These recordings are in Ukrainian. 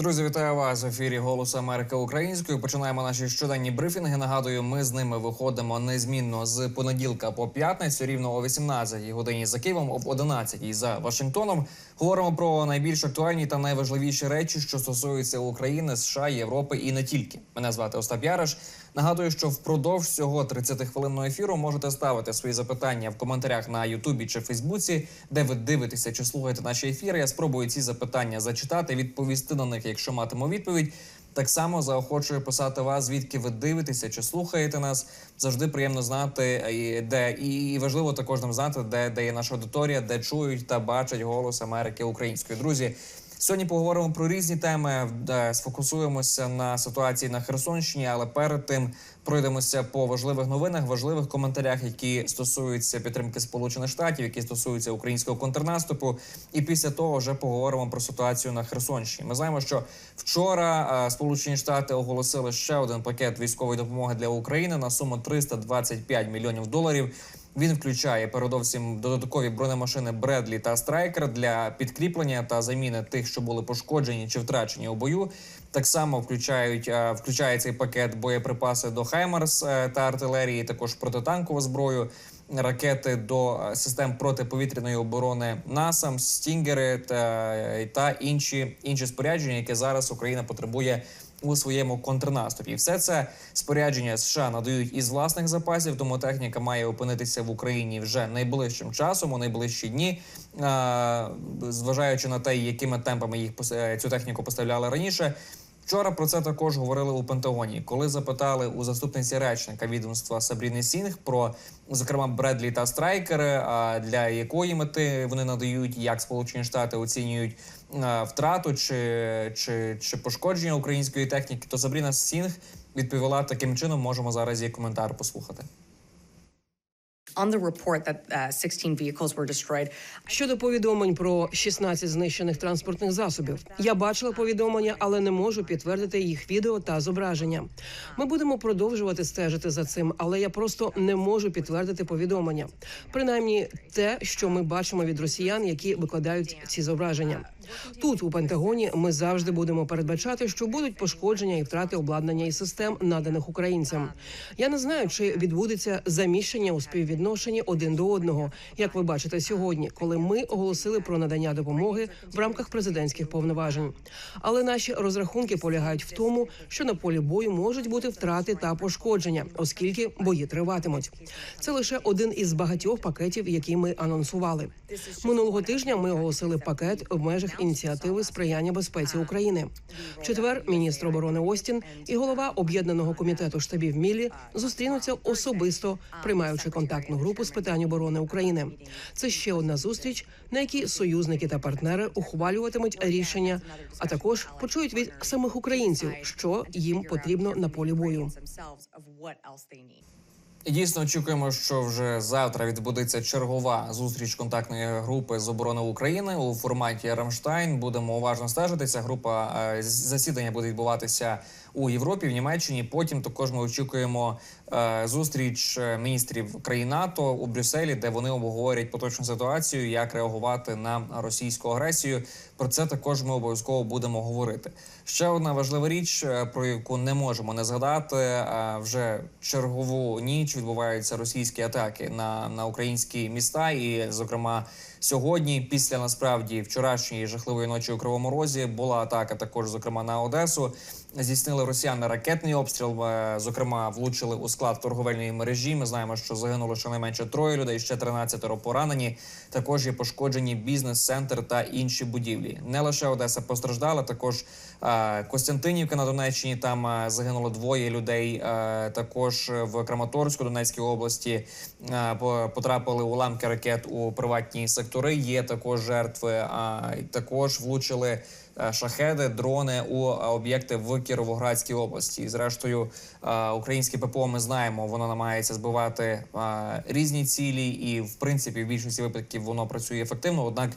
Друзі, вітаю вас в ефірі Голос Америки Українською. Починаємо наші щоденні брифінги. Нагадую, ми з ними виходимо незмінно з понеділка по п'ятницю, рівно о 18 годині за Києвом, об 11 за Вашингтоном. Говоримо про найбільш актуальні та найважливіші речі, що стосуються України, США, Європи і не тільки. Мене звати Остап Яриш. Нагадую, що впродовж цього 30-хвилинного ефіру можете ставити свої запитання в коментарях на Ютубі чи Фейсбуці, де ви дивитеся чи слухаєте наші ефіри. Я спробую ці запитання зачитати, відповісти на них, якщо матиму відповідь. Так само заохочую писати вас, звідки ви дивитеся чи слухаєте нас. Завжди приємно знати, де і важливо також нам знати, де, де є наша аудиторія, де чують та бачать голос Америки української. Друзі, Сьогодні поговоримо про різні теми, де сфокусуємося на ситуації на Херсонщині, але перед тим пройдемося по важливих новинах, важливих коментарях, які стосуються підтримки Сполучених Штатів, які стосуються українського контрнаступу. І після того вже поговоримо про ситуацію на Херсонщині. Ми знаємо, що вчора е, Сполучені Штати оголосили ще один пакет військової допомоги для України на суму 325 мільйонів доларів. Він включає передовсім додаткові бронемашини Бредлі та Страйкер для підкріплення та заміни тих, що були пошкоджені чи втрачені у бою. Так само включають е, включає цей пакет боєприпаси до Хаймарс е, та артилерії, також протитанкову зброю. Ракети до е, систем протиповітряної оборони НАСАМ, Стінгери та, та інші інші спорядження, які зараз Україна потребує у своєму контрнаступі. Все це спорядження США надають із власних запасів, тому техніка має опинитися в Україні вже найближчим часом, у найближчі дні, зважаючи на те, якими темпами їх цю техніку поставляли раніше. Вчора про це також говорили у Пентагоні, коли запитали у заступниці речника відомства Сабріни Сінг про зокрема Бредлі та Страйкери, для якої мети вони надають, як Сполучені Штати оцінюють втрату чи, чи, чи пошкодження української техніки, то Сабріна Сінг відповіла таким чином. Можемо зараз її коментар послухати. Щодо повідомлень про 16 знищених транспортних засобів, я бачила повідомлення, але не можу підтвердити їх відео та зображення. Ми будемо продовжувати стежити за цим, але я просто не можу підтвердити повідомлення. Принаймні, те, що ми бачимо від росіян, які викладають ці зображення. Тут у Пентагоні ми завжди будемо передбачати, що будуть пошкодження і втрати обладнання і систем, наданих українцям. Я не знаю, чи відбудеться заміщення у співвідношенні один до одного, як ви бачите сьогодні, коли ми оголосили про надання допомоги в рамках президентських повноважень. Але наші розрахунки полягають в тому, що на полі бою можуть бути втрати та пошкодження, оскільки бої триватимуть. Це лише один із багатьох пакетів, які ми анонсували. Минулого тижня ми оголосили пакет в межах ініціативи сприяння безпеці України. В четвер міністр оборони Остін і голова об'єднаного комітету штабів Міллі зустрінуться особисто, приймаючи контактну групу з питань оборони України. Це ще одна зустріч, на якій союзники та партнери ухвалюватимуть рішення, а також почують від самих українців, що їм потрібно на полі бою. І дійсно очікуємо, що вже завтра відбудеться чергова зустріч контактної групи з оборони України у форматі Рамштайн. Будемо уважно стежити. Ця група е, засідання буде відбуватися у Європі, в Німеччині. Потім також ми очікуємо зустріч е, міністрів країн НАТО у Брюсселі, де вони обговорять поточну ситуацію, як реагувати на російську агресію. Про це також ми обов'язково будемо говорити. Ще одна важлива річ, е, про яку не можемо не згадати. е, Вже чергову ніч відбуваються російські атаки на, на українські міста, і, зокрема, сьогодні, після насправді вчорашньої жахливої ночі у Кривому Розі, була атака також, зокрема, на Одесу. Здійснили росіяни ракетний обстріл. Зокрема, влучили у склад торговельної мережі. Ми знаємо, що загинуло щонайменше троє людей, ще 13 поранені. Також є пошкоджені бізнес-центр та інші будівлі. Не лише Одеса постраждала, також е, Костянтинівка на Донеччині. Там е, загинуло двоє людей. Е, Також в Краматорську Донецькій області по- потрапили уламки ракет у приватні сектори. Є також жертви. А також влучили шахеди, дрони у е, об'єкти в Кіровоградській області. І, зрештою, е, українське ППО ми знаємо, воно намагається збивати е, різні цілі, і в принципі в більшості випадків воно працює ефективно. Однак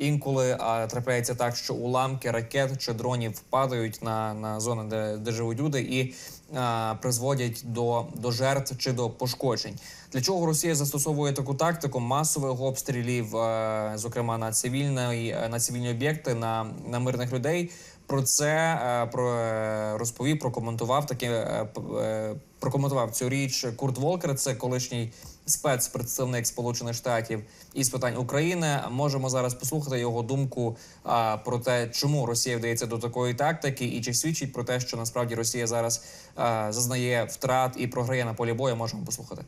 інколи е, трапляється так, що уламки ракет чи дронів падають на, на зони, де, де живуть люди, і е, призводять до, до жертв чи до пошкоджень. Для чого Росія застосовує таку тактику масових обстрілів, е, зокрема на цивільні, на цивільні об'єкти, на, на мирних людей? Про це е, про е, розповів, прокоментував таке е, е, прокоментував цю річ Курт Волкер. Це колишній спецпредставник Сполучених Штатів із питань України. Можемо зараз послухати його думку а, про те, чому Росія вдається до такої тактики, і чи свідчить про те, що насправді Росія зараз а, зазнає втрат і програє на полі бою. Можемо послухати.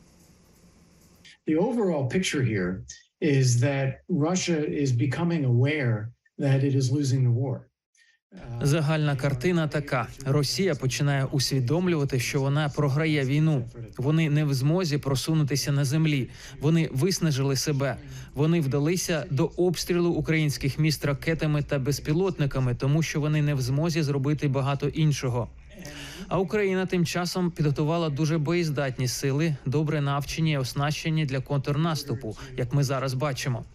the overall picture here is that Russia is becoming aware that it is losing the war. Загальна картина така: Росія починає усвідомлювати, що вона програє війну. Вони не в змозі просунутися на землі. Вони виснажили себе. Вони вдалися до обстрілу українських міст ракетами та безпілотниками, тому що вони не в змозі зробити багато іншого. А Україна тим часом підготувала дуже боєздатні сили, добре навчені і оснащені для контрнаступу, як ми зараз бачимо.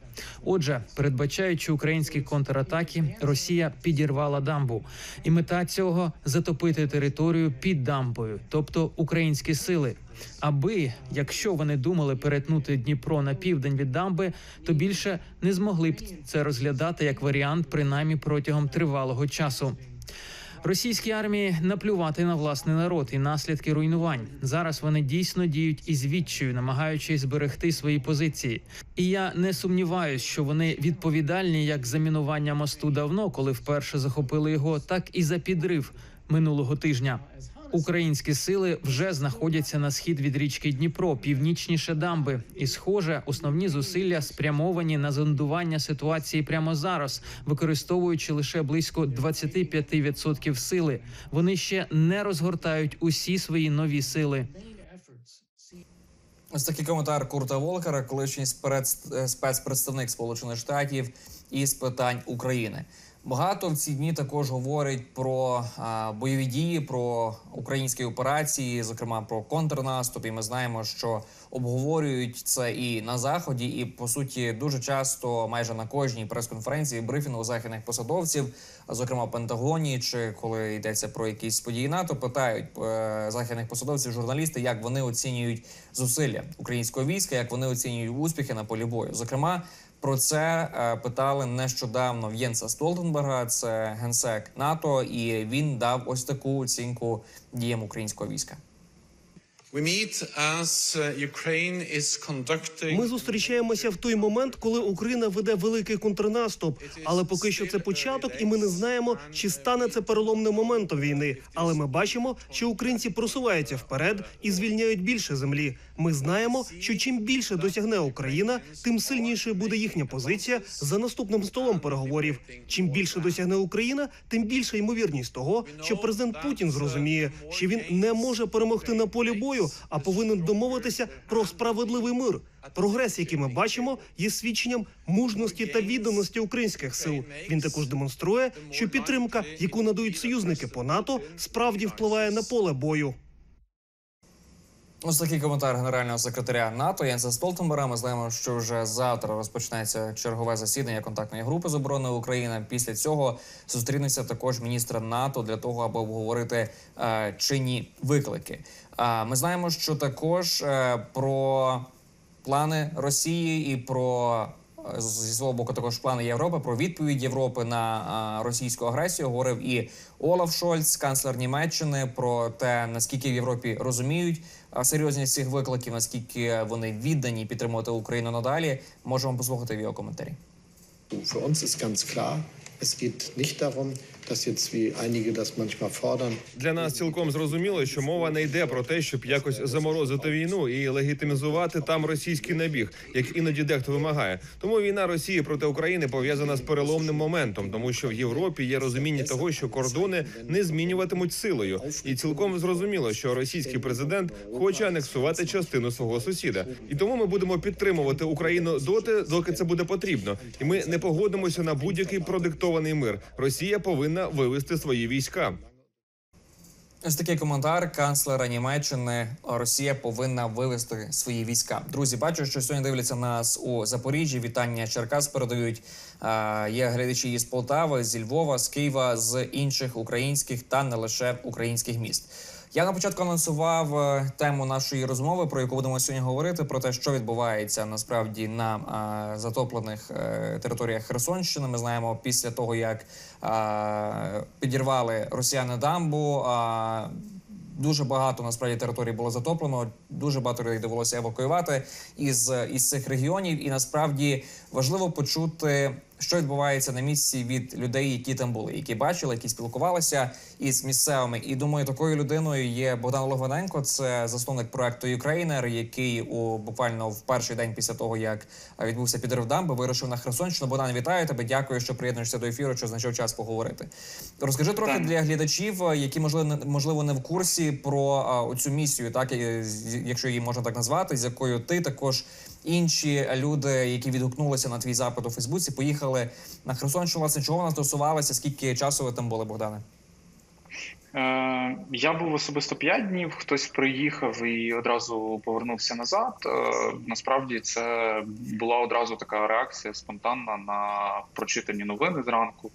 Отже, передбачаючи українські контратаки, Росія підірвала дамбу, і мета цього затопити територію під дамбою, тобто українські сили. Аби якщо вони думали перетнути Дніпро на південь від дамби, то більше не змогли б це розглядати як варіант, принаймні протягом тривалого часу. Російській армії наплювати на власний народ і наслідки руйнувань. Зараз вони дійсно діють із відчою, намагаючись зберегти свої позиції. І я не сумніваюсь, що вони відповідальні як за мінування мосту давно, коли вперше захопили його, так і за підрив минулого тижня. Українські сили вже знаходяться на схід від річки Дніпро, північніше дамби, і схоже, основні зусилля спрямовані на зондування ситуації прямо зараз, використовуючи лише близько 25% сили. Вони ще не розгортають усі свої нові сили. Ось такий коментар Курта Волкера, колишній е, спецпредставник Сполучених Штатів із питань України. Багато в ці дні також говорять про а, бойові дії, про українські операції, зокрема про контрнаступ. І ми знаємо, що обговорюють це і на заході, і по суті дуже часто, майже на кожній прес-конференції, брифінгу західних посадовців, зокрема Пентагоні, чи коли йдеться про якісь події НАТО, питають е, західних посадовців, журналісти, як вони оцінюють зусилля українського війська, як вони оцінюють успіхи на полі бою. Зокрема, про це е, питали нещодавно в Єнса Столтенберга, це генсек НАТО, і він дав ось таку оцінку діям українського війська. Ми зустрічаємося в той момент, коли Україна веде великий контрнаступ. Але поки що це початок, і ми не знаємо, чи стане це переломним моментом війни. Але ми бачимо, що українці просуваються вперед і звільняють більше землі. Ми знаємо, що чим більше досягне Україна, тим сильнішою буде їхня позиція за наступним столом переговорів. Чим більше досягне Україна, тим більша ймовірність того, що президент Путін зрозуміє, що він не може перемогти на полі бою, а повинен домовитися про справедливий мир. Прогрес, який ми бачимо, є свідченням мужності та відданості українських сил. Він також демонструє, що підтримка, яку надають союзники по НАТО, справді впливає на поле бою. Ось такий коментар генерального секретаря НАТО Єнса Столтенберга. Ми знаємо, що вже завтра розпочнеться чергове засідання контактної групи з оборони України. Після цього зустрінеться також міністр НАТО для того, аби обговорити е, чинні виклики. Ми знаємо, що також е, про плани Росії і про е, зі свого боку також плани Європи про відповідь Європи на російську агресію говорив і Олаф Шольц, канцлер Німеччини, про те наскільки в Європі розуміють серйозність цих викликів, наскільки вони віддані підтримувати Україну надалі. Можемо послухати в його коментарі. Für uns ist ganz klar, es geht nicht darum, dass jetzt wie Для нас цілком зрозуміло, що мова не йде про те, щоб якось заморозити війну і легітимізувати там російський набіг, як іноді дехто вимагає. Тому війна Росії проти України пов'язана з переломним моментом, тому що в Європі є розуміння того, що кордони не змінюватимуть силою, і цілком зрозуміло, що російський президент хоче анексувати частину свого сусіда. І тому ми будемо підтримувати Україну доти, доки це буде потрібно. І ми не погодимося на будь-який продиктований мир. Росія повинна вивести свої війська. Ось такий коментар канцлера Німеччини. Росія повинна вивести свої війська. Друзі, бачу, що сьогодні дивляться нас у Запоріжжі. Вітання Черкас передають. Є глядачі із Полтави, зі Львова, з Києва, з інших українських та не лише українських міст. Я на початку анонсував е, тему нашої розмови, про яку будемо сьогодні говорити, про те, що відбувається насправді на е, затоплених е, територіях Херсонщини. Ми знаємо після того, як е, підірвали росіяни дамбу. е, Дуже багато насправді територій було затоплено. Дуже багато людей довелося евакуювати із, із цих регіонів. І насправді важливо почути, що відбувається на місці від людей, які там були, які бачили, які спілкувалися із місцевими. І думаю, такою людиною є Богдан Логвиненко. Це засновник проекту Юкрейнер, який у буквально в перший день після того, як відбувся підрив дамби, вирушив на Херсонщину. Богдан, вітаю тебе. Дякую, що приєднуєшся до ефіру. Що знайшов час поговорити. Розкажи трохи Так. для глядачів, які можливо не можливо не в курсі про а, оцю місію, так якщо її можна так назвати, з якою ти також інші люди, які відгукнулися на твій запит у Фейсбуці, поїхали на Херсонщину. Власне, чого вона стосувалася? Скільки часу ви там були, Богдане? Е, Я був особисто 5 днів. Хтось приїхав і одразу повернувся назад. Е, Насправді це була одразу така реакція спонтанна на прочитані новини зранку.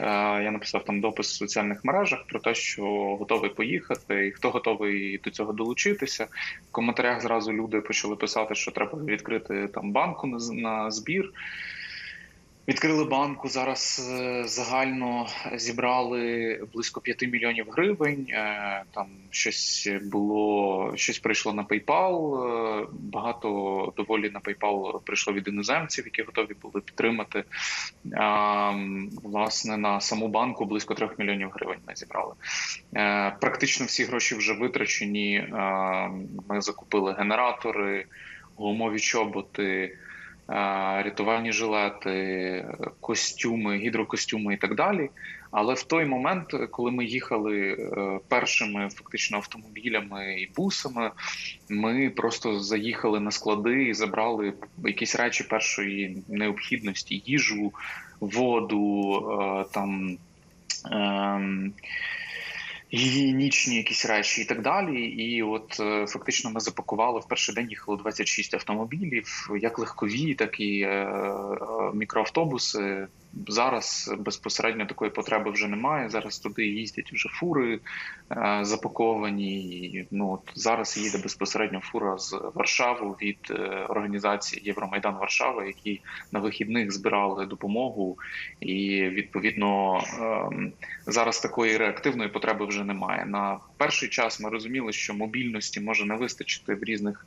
Е, Я написав там допис в соціальних мережах про те, що готовий поїхати, і хто готовий до цього долучитися. В коментарях зразу люди почали писати, що треба відкрити там банку на на збір. Відкрили банку зараз е, загально зібрали близько 5 мільйонів гривень. Е, Там щось було, щось прийшло на PayPal. е, Багато доволі на PayPal прийшло від іноземців, які готові були підтримати. Власне, на саму банку близько 3 мільйонів гривень ми зібрали. Практично всі гроші вже витрачені. Ми закупили генератори, гумові чоботи рятувальні жилети, костюми, гідрокостюми і так далі. Але в той момент, коли ми їхали е, першими фактично автомобілями і бусами, ми просто заїхали на склади і забрали якісь речі першої необхідності: їжу, воду, е, там. ем, гігієнічні якісь речі і так далі. І от е, фактично ми запакували в перший день їхало 26 автомобілів, як легкові, так і е, е, мікроавтобуси. Зараз безпосередньо такої потреби вже немає. Зараз туди їздять вже фури е, запаковані. Ну от зараз їде безпосередньо фура з Варшави від е, організації Євромайдан Варшава, які на вихідних збирали допомогу, і відповідно ем, зараз такої реактивної потреби вже немає. На перший час ми розуміли, що мобільності може не вистачити в різних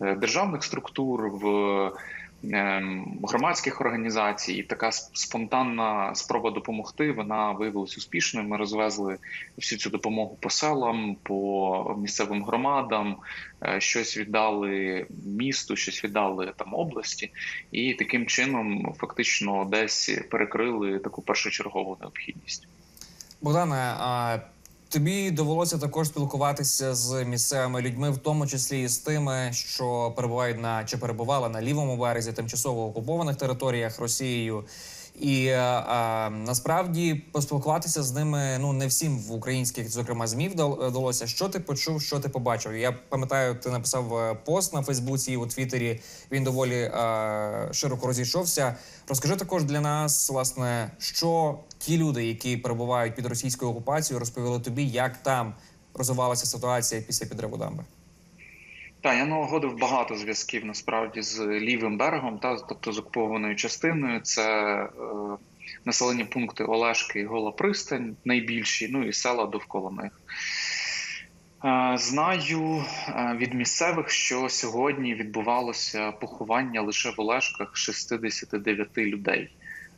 е, державних структур. в громадських організацій, така спонтанна спроба допомогти вона виявилась успішною. Ми розвезли всю цю допомогу по селам, по місцевим громадам, е, щось віддали місту, щось віддали там області, і таким чином фактично десь перекрили таку першочергову необхідність. Богдане, тобі довелося також спілкуватися з місцевими людьми, в тому числі і з тими, що перебувають на чи перебували на лівому березі тимчасово окупованих територіях Росією. І е, е, насправді поспілкуватися з ними ну не всім в українських, зокрема, змі вдал- вдалося. Що ти почув, що ти побачив? Я пам'ятаю, ти написав е, пост на Фейсбуці і у Твіттері. Він доволі е, широко розійшовся. Розкажи також для нас, власне, що ті люди, які перебувають під російською окупацією, розповіли тобі, як там розвивалася ситуація після підриву дамби. Так, я налагодив багато зв'язків насправді з лівим берегом, та тобто з окупованою частиною. Це е, населені пункти Олешки і Гола Пристань, найбільші, ну і села довкола них. Е, Знаю е, від місцевих, що сьогодні відбувалося поховання лише в Олешках 69 людей.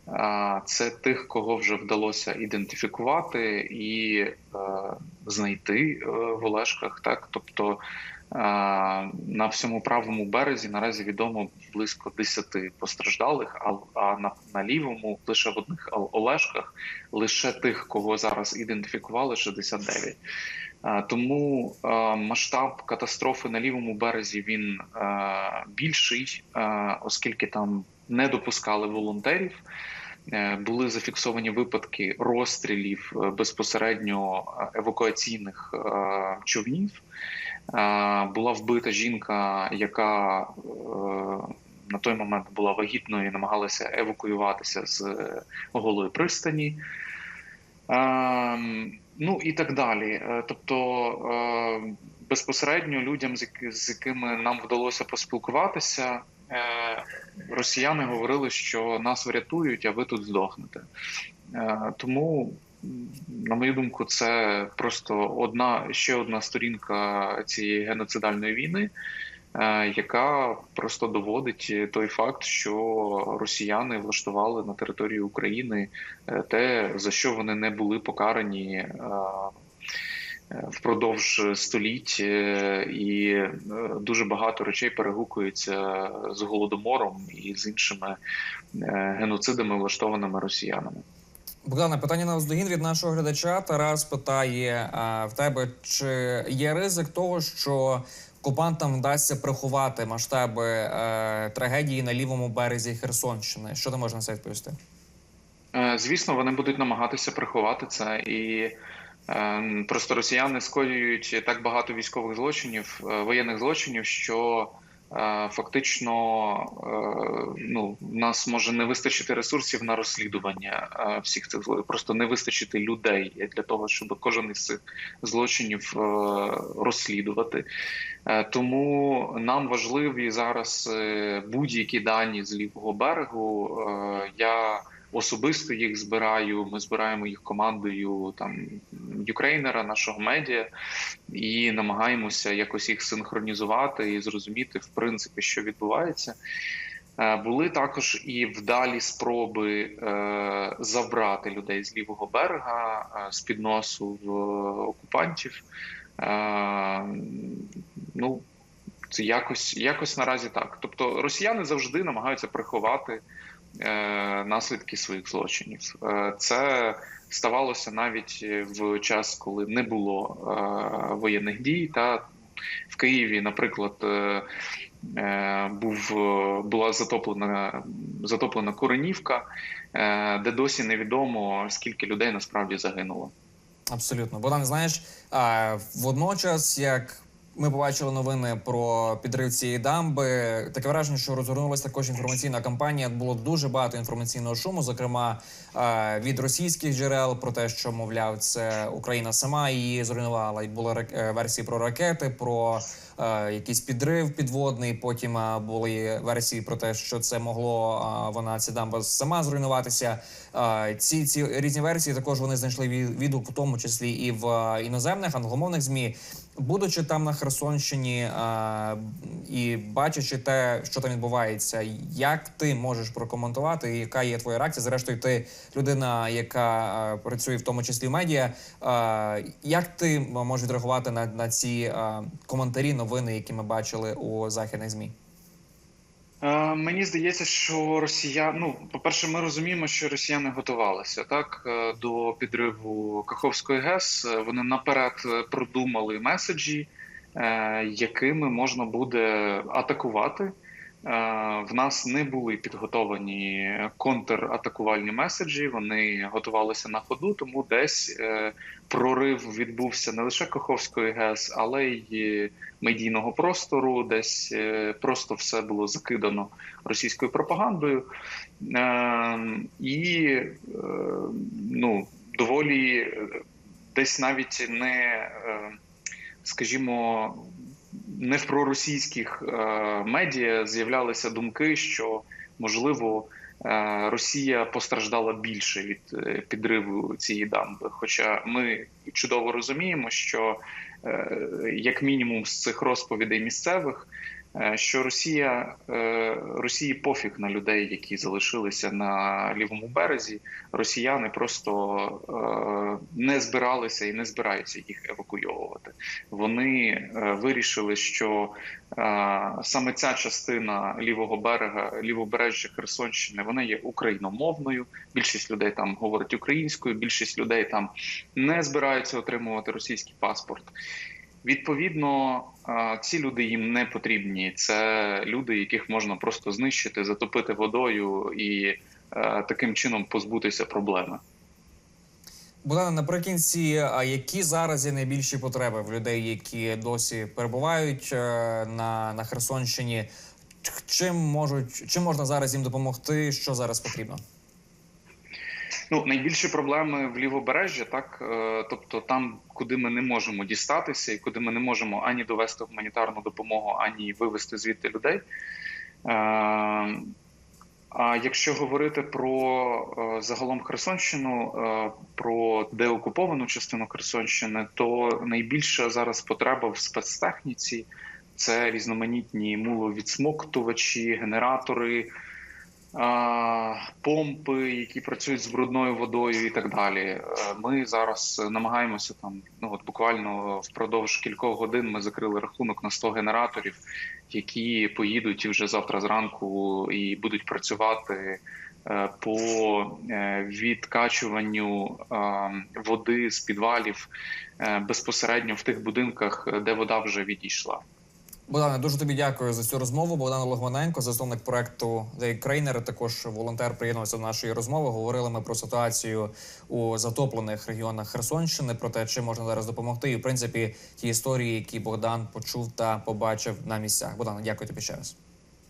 Е, Це тих, кого вже вдалося ідентифікувати і е, знайти в Олешках. Так, тобто на всьому правому березі наразі відомо близько 10 постраждалих, а, на, на лівому лише в одних Ол- Олешках лише тих, кого зараз ідентифікували, 69. Е, Тому масштаб катастрофи на лівому березі він більший, оскільки там не допускали волонтерів. Е, Були зафіксовані випадки розстрілів е, безпосередньо е, евакуаційних човнів. Е, Була вбита жінка, яка е, на той момент була вагітною і намагалася евакуюватися з е, голої пристані. Ем, Ну і так далі. Тобто безпосередньо людям, з якими нам вдалося поспілкуватися, росіяни говорили, що нас врятують, а ви тут здохнете. Тому, на мою думку, це просто одна ще одна сторінка цієї геноцидальної війни, е, яка просто доводить той факт, що росіяни влаштували на території України е, те, за що вони не були покарані е, впродовж століть, і дуже багато речей перегукуються з голодомором і з іншими геноцидами, влаштованими росіянами. Богдане, питання на вздогін від нашого глядача. Тарас питає а, в тебе, чи є ризик того, що окупантам вдасться приховати масштаби е, трагедії на лівому березі Херсонщини? Що ти можеш на це відповісти? Е, Звісно, вони будуть намагатися приховати це, і е, просто росіяни скоюють так багато військових злочинів, е, воєнних злочинів, що е, фактично е, ну, в нас може не вистачити ресурсів на розслідування е, всіх цих злочинів, просто не вистачити людей для того, щоб кожен із цих злочинів е, розслідувати. Е, Тому нам важливі зараз е, будь-які дані з лівого берегу. Е, Я особисто їх збираю. Ми збираємо їх командою там Юкрейнера, нашого медіа, і намагаємося якось їх синхронізувати і зрозуміти, в принципі, що відбувається. Е, Були також і вдалі спроби е, забрати людей з лівого берега е, з під носу в окупантів. Ну, це якось, якось наразі так. Тобто росіяни завжди намагаються приховати наслідки своїх злочинів. Е, це ставалося навіть в час, коли не було е, воєнних дій. Та в Києві, наприклад, е, е, був, е, була затоплена, затоплена Коренівка, е, де досі невідомо скільки людей насправді загинуло. Абсолютно, Богдан, знаєш, водночас, як ми побачили новини про підрив цієї дамби, таке враження, що розгорнулася також інформаційна кампанія. Було дуже багато інформаційного шуму, зокрема від російських джерел про те, що мовляв, це Україна сама її зруйнувала. І були е, версії про ракети, про е, якийсь підрив підводний. Потім е, були версії про те, що це могло е, вона ця дамба сама зруйнуватися. Е, ці ці різні версії також вони знайшли ві- відгук, у тому числі і в е, іноземних англомовних змі. Будучи там на Херсонщині е, і бачачи те, що там відбувається, як ти можеш прокоментувати, яка є твоя реакція? Зрештою, ти людина, яка е, працює в тому числі в медіа. Е, як ти можеш відреагувати на, на ці е, коментарі, новини, які ми бачили у західних змі? Е, Мені здається, що Росія. ну, по-перше, ми розуміємо, що росіяни готувалися так е, до підриву Каховської ГЕС. Е, Вони наперед е, продумали меседжі, е, якими можна буде атакувати. Е, В нас не були підготовані контратакувальні меседжі. Вони готувалися на ходу, тому десь е, прорив відбувся не лише Каховської ГЕС, але й медійного простору, десь е, просто все було закидано російською пропагандою. І ну, доволі десь навіть не, скажімо, не в проросійських е, медіа з'являлися думки, що можливо. е, Росія постраждала більше від е, підриву цієї дамби. Хоча ми чудово розуміємо, що як мінімум з цих розповідей місцевих, що Росія е, Росії пофіг на людей, які залишилися на лівому березі. Росіяни просто е, не збиралися і не збираються їх евакуйовувати. Вони е, вирішили, що е, саме ця частина лівого берега, лівобережжя Херсонщини, вона є україномовною. Більшість людей там говорить українською, більшість людей там не збираються отримувати російський паспорт. Відповідно, ці люди їм не потрібні. Це люди, яких можна просто знищити, затопити водою і е, таким чином позбутися проблеми. Богдане, наприкінці, а які зараз є найбільші потреби в людей, які досі перебувають е, на, на Херсонщині? Чим можуть чим можна зараз їм допомогти? Що зараз потрібно? Ну, найбільші проблеми в лівобережжі, так е, тобто там, куди ми не можемо дістатися, і куди ми не можемо ані довести гуманітарну допомогу, ані вивести звідти людей. Е, А якщо говорити про е, загалом Херсонщину, про деокуповану частину Херсонщини, то найбільша зараз потреба в спецтехніці це різноманітні муловідсмоктувачі, генератори, помпи, які працюють з брудною водою, і так далі. Е, Ми зараз намагаємося там. Ну от буквально впродовж кількох годин ми закрили рахунок на 100 генераторів, які поїдуть вже завтра зранку і будуть працювати е, по е, відкачуванню е, води з підвалів е, безпосередньо в тих будинках, де вода вже відійшла. Богдане, дуже тобі дякую за цю розмову. Богдан Логвиненко, засновник проекту The Ukrainer, також волонтер, приєднувався до нашої розмови. Говорили ми про ситуацію у затоплених регіонах Херсонщини, про те, чи можна зараз допомогти, і в принципі ті історії, які Богдан почув та побачив на місцях. Богдан, дякую тобі ще раз.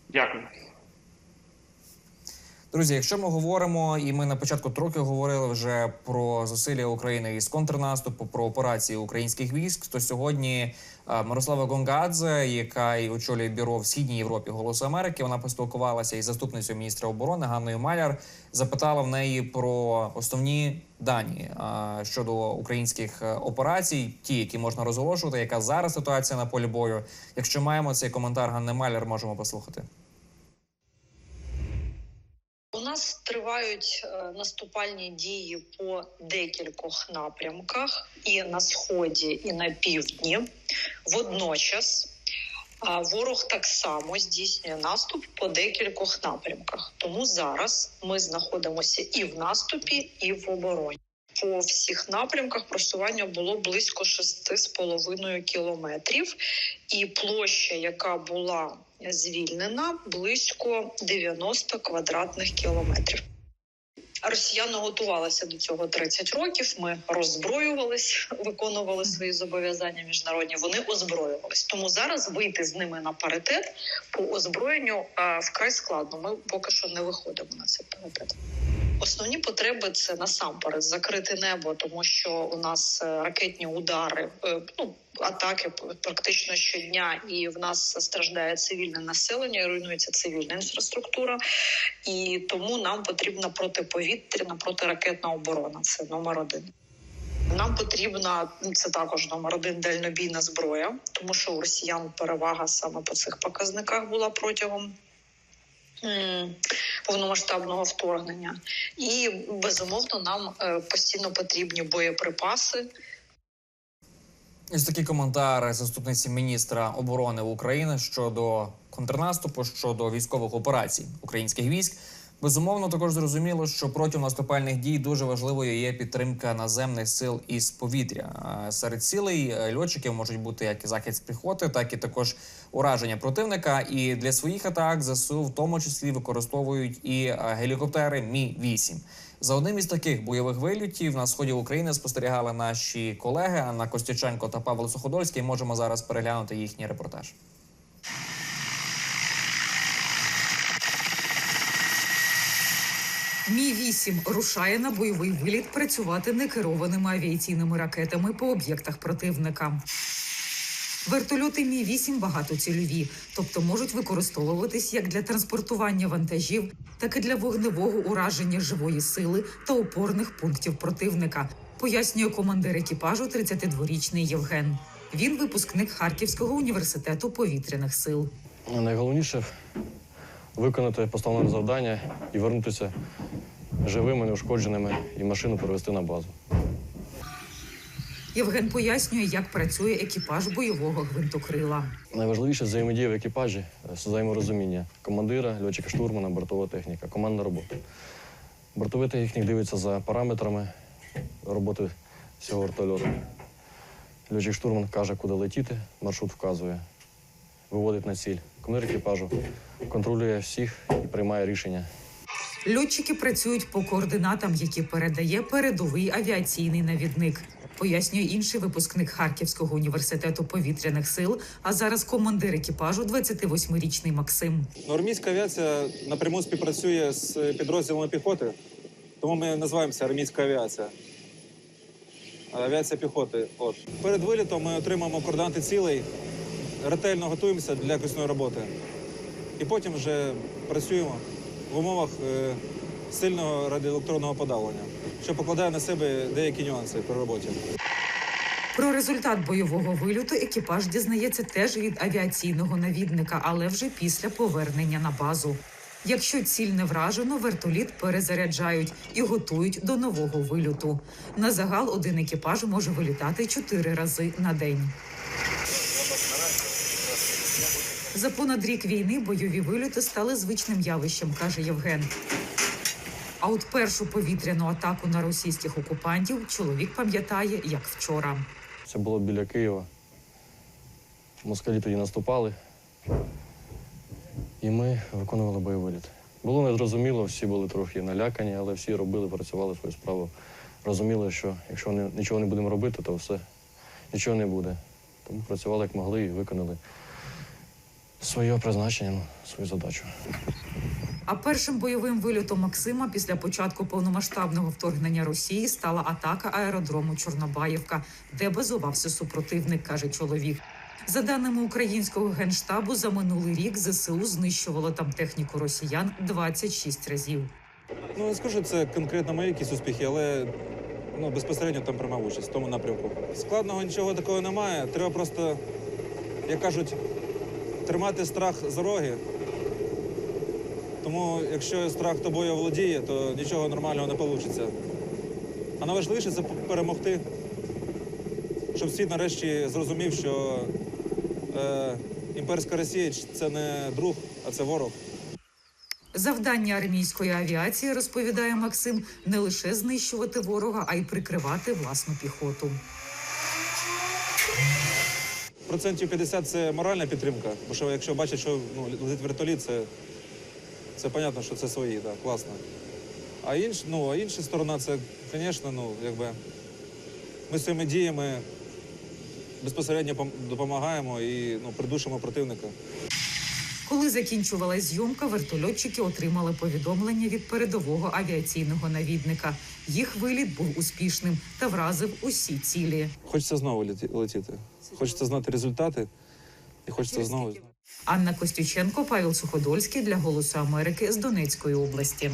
Дякую. Друзі, якщо ми говоримо, і ми на початку трохи говорили вже про зусилля України із контрнаступу, про операції українських військ, то сьогодні е, Мирослава Гонгадзе, яка і очолює бюро в східній Європі Голосу Америки, вона поспілкувалася із заступницею міністра оборони Ганною Маляр, запитала в неї про основні дані е, щодо українських е, операцій, ті, які можна розголошувати, яка зараз ситуація на полі бою. Якщо маємо цей коментар Ганни Маляр, можемо послухати. У нас тривають е, наступальні дії по декількох напрямках і на сході, і на півдні. Водночас ворог так само здійснює наступ по декількох напрямках. Тому зараз ми знаходимося і в наступі, і в обороні. По всіх напрямках просування було близько 6,5 кілометрів, і площа, яка була звільнена, близько 90 квадратних кілометрів. Росіяни готувалися до цього 30 років. Ми роззброювались, виконували свої зобов'язання міжнародні. Вони озброювались. Тому зараз вийти з ними на паритет по озброєнню вкрай складно. Ми поки що не виходимо на цей паритет. Основні потреби це насамперед закрити небо, тому що у нас е, ракетні удари, е, ну атаки практично щодня, і в нас страждає цивільне населення, руйнується цивільна інфраструктура. І тому нам потрібна протиповітряна протиракетна оборона. Це номер один. Нам потрібна ну, це також номер один дальнобійна зброя, тому що у росіян перевага саме по цих показниках була протягом повномасштабного вторгнення. І безумовно нам е, постійно потрібні боєприпаси. Ось такий коментар заступниці міністра оборони України щодо контрнаступу щодо військових операцій українських військ. Безумовно, також зрозуміло, що протягом наступальних дій дуже важливою є підтримка наземних сил із повітря. Серед цілей е, льотчиків можуть бути як і захист піхоти, так і також ураження противника. І для своїх атак ЗСУ в тому числі використовують і е, гелікоптери Мі 8 за одним із таких бойових вильотів на сході України спостерігали наші колеги Анна Костюченко та Павло Суходольський. Можемо зараз переглянути їхній репортаж. Мі 8 рушає на бойовий виліт працювати некерованими авіаційними ракетами по об'єктах противника. Вертольоти Мі 8 багатоцільові, тобто можуть використовуватись як для транспортування вантажів, так і для вогневого ураження живої сили та опорних пунктів противника. Пояснює командир екіпажу 32-річний Євген. Він випускник Харківського університету повітряних сил. Найголовніше виконати поставлене завдання і вернутися живими, неушкодженими і машину перевести на базу. Євген пояснює, як працює екіпаж бойового гвинтокрила. Найважливіше взаємодія в екіпажі, е, взаєморозуміння командира, льотчика штурмана, бортова техніка, командна робота. Бортовий технік дивиться за параметрами роботи цього вертольоту. Льотчик штурман каже, куди летіти, маршрут вказує, виводить на ціль. Командир екіпажу контролює всіх і приймає рішення. Льотчики працюють по координатам, які передає передовий авіаційний навідник. Пояснює інший випускник Харківського університету повітряних сил, а зараз командир екіпажу 28-річний Максим. Армійська авіація напряму співпрацює з підрозділами піхоти. Тому ми називаємося армійська авіація. Авіація піхоти. От. Перед вилітом ми отримаємо координати цілей, ретельно готуємося для якісної роботи. І потім вже працюємо в умовах е, сильного радіоелектронного подавлення, що покладає на себе деякі нюанси при роботі. Про результат бойового вильоту екіпаж дізнається теж від авіаційного навідника, але вже після повернення на базу. Якщо ціль не вражено, вертоліт перезаряджають і готують до нового вильоту. На загал один екіпаж може вилітати чотири рази на день. За понад рік війни бойові вильоти стали звичним явищем, каже Євген. А от першу повітряну атаку на російських окупантів чоловік пам'ятає як вчора. Це було біля Києва. Москалі тоді наступали. І ми виконували бойовий виліт. Було незрозуміло, всі були трохи налякані, але всі робили, працювали свою справу. Розуміли, що якщо нічого не будемо робити, то все нічого не буде. Тому працювали як могли і виконали своє призначення, ну, свою задачу. А першим бойовим вильотом Максима після початку повномасштабного вторгнення Росії стала атака аеродрому Чорнобаївка, де базувався супротивник, каже чоловік. За даними українського генштабу, за минулий рік ЗСУ знищувало там техніку росіян 26 разів. Ну, не скажу, це конкретно мої якісь успіхи, але ну, безпосередньо там приймав участь в тому напрямку. Складного нічого такого немає. Треба просто, як кажуть, тримати страх за роги. Тому якщо страх тобою володіє, то нічого нормального не вийде. А найважливіше це перемогти, щоб світ нарешті зрозумів, що е, імперська Росія це не друг, а це ворог. Завдання армійської авіації, розповідає Максим, не лише знищувати ворога, а й прикривати власну піхоту. Процентів 50 це моральна підтримка, бо що якщо бачать, що ну, летить вертоліт, це, це понятно, що це свої, да, класно. А інш, ну, а інша сторона, це, звісно, ну, якби ми своїми діями безпосередньо допомагаємо і ну, придушимо противника. Коли закінчувалась зйомка, вертольотчики отримали повідомлення від передового авіаційного навідника. Їх виліт був успішним та вразив усі цілі. Хочеться знову леті- летіти. Хочеться знати результати і хочеться знову. Анна Костюченко, Павел Суходольський для Голосу Америки з Донецької області.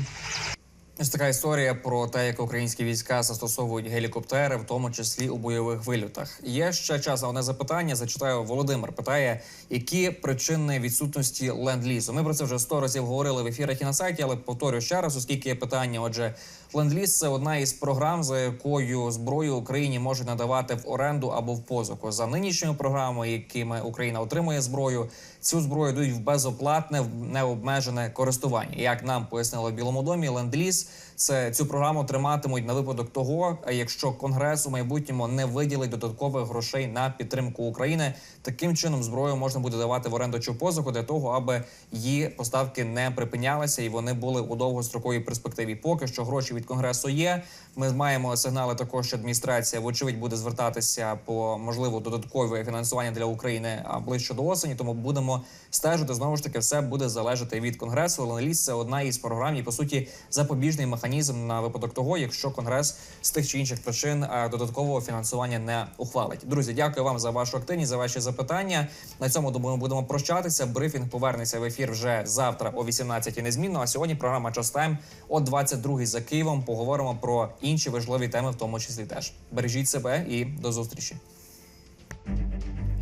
Ось така історія про те, як українські війська застосовують гелікоптери, в тому числі у бойових вильотах. Є ще час на одне запитання. Зачитаю Володимир. Питає, які причини відсутності ленд-лізу. Ми про це вже сто разів говорили в ефірах і на сайті, але повторю ще раз, оскільки є питання. Отже, ленд-ліз – це одна із програм, за якою зброю Україні можуть надавати в оренду або в позику. За нинішньою програмою, якими Україна отримує зброю, цю зброю дають в безоплатне, в необмежене користування. Як нам пояснило в Білому домі, ленд-ліз – це цю програму триматимуть на випадок того, якщо конгрес у майбутньому не виділить додаткових грошей на підтримку України. Таким чином зброю можна буде давати в оренду чи позику для того, аби її поставки не припинялися і вони були у довгостроковій перспективі. Поки що гроші від конгресу є. Ми маємо сигнали також, що адміністрація вочевидь буде звертатися по можливо додаткове фінансування для України ближче до осені. Тому будемо стежити. Знову ж таки, все буде залежати від конгресу. Ленд-ліз – це одна із програм, і по суті запобіжний механізм на випадок того, якщо конгрес з тих чи інших причин додаткового фінансування не ухвалить. Друзі, дякую вам за вашу активність, за ваші запитання. На цьому думаю, будемо прощатися. Брифінг повернеться в ефір вже завтра о 18 незмінно. А сьогодні програма «Час Тайм» о 22 за Києвом. Поговоримо про інші важливі теми, в тому числі теж. Бережіть себе і до зустрічі.